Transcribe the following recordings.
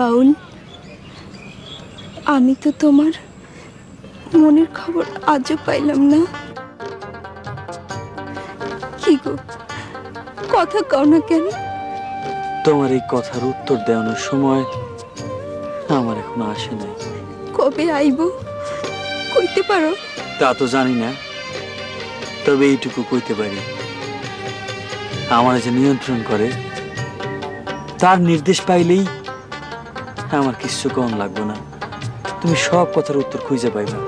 বাউল আমি তো তোমার মনের খবর আজও পাইলাম না। কি গো কথা কও না কেন? তোমার এই কথার উত্তর দেওয়ানোর সময় আমার এখনও আসে নাই। কবে আইব কইতে পারো? তা তো জানি না তবে এইটুকু কইতে পারি। আমার যে নিয়ন্ত্রণ করে তার নির্দেশ পাইলেই আমার কিচ্ছু কম লাগবে না। তুমি সব কথার উত্তর খুঁজে পাইবা।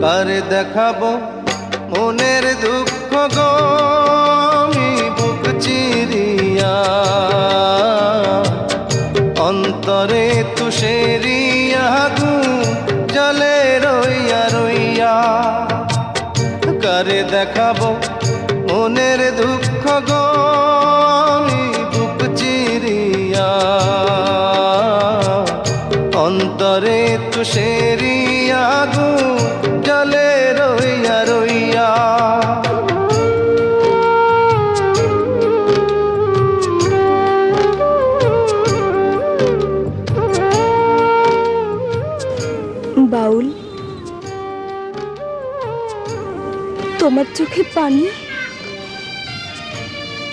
কারে দেখাবো মনের দুঃখ গো বুক চিরিয়া। অন্তরে তুষেরিয়া গু জলে রইয়া রইয়া। কারে দেখাবো মনের তুষেরিয়া গু জলে রইয়া রইয়া। বাউল তোমার চোখে পানি?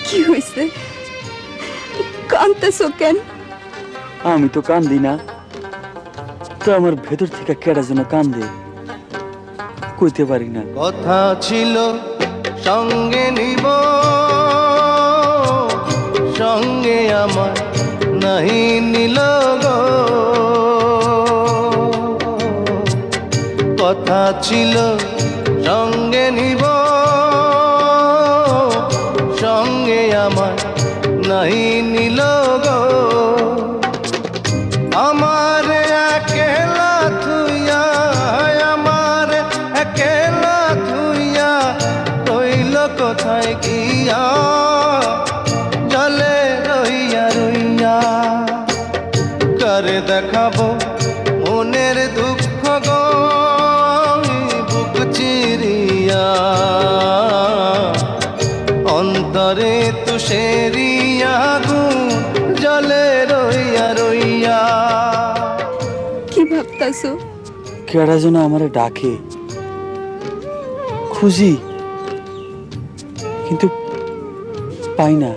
কি হয়েছে কান্তাছো কেন? আমি তো কান্দি না। তো আমার ভেতর থেকে কেডা যেন কান্দে। কইতে পারি না। কথা ছিল, সঙ্গে নিব। সঙ্গে আমার নাহি নিল কথা ছিল, সঙ্গে নিব। সঙ্গে আমার নাহি নিল গো। কোথায় গিয়া? জলে রইয়া রইয়া। করে দেখাবো মনের দুঃখ গো? আমি বুক চিরিয়া। অন্তরে তুষেরিয়া গু জলে রইয়া রইয়া। কি ভাবতাছো? কেডা যেন আমারে ডাকে। খুঁজি। কিন্তু পাই না।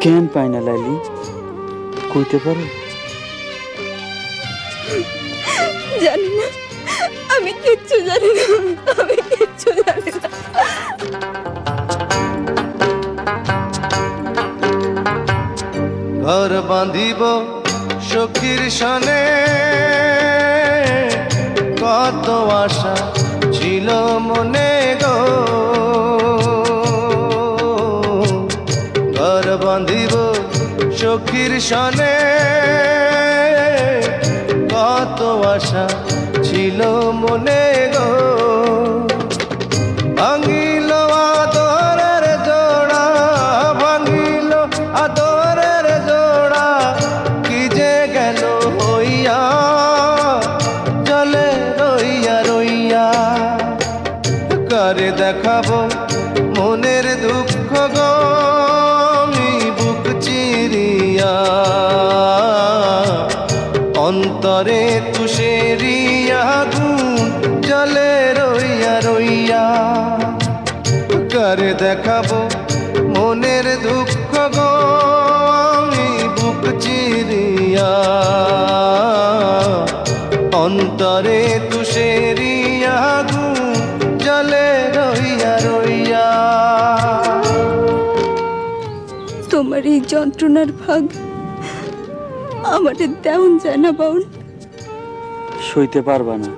কেন পাই না লাইলি? কইতে পারো? জানি না। আমি কিচ্ছু জানি না। আমি কিচ্ছু জানি না। ঘর বাঁধিব সখীর সনে। কত আশা ছিল মনে গো। বাঁধিব সখীর সনে। কত আশা ছিল মনে গো। ভাঙিল আদরের জোড়া, ভাঙিল আদরের জোড়া। কি যে গেল হইয়া, জলে রইয়া রইয়া। করে দেখাবো মনের দুঃখ গো? অন্তরে তুষেরিয়া গুণ জলে রইয়া রইয়া। করে দেখাবো মনের দুঃখ গো বুক চিরিয়া। অন্তরে তুষেরিয়া তোমার এই যন্ত্রণার ভাগ আমাদের তেমন যায় না বাউল সইতে পারবা না।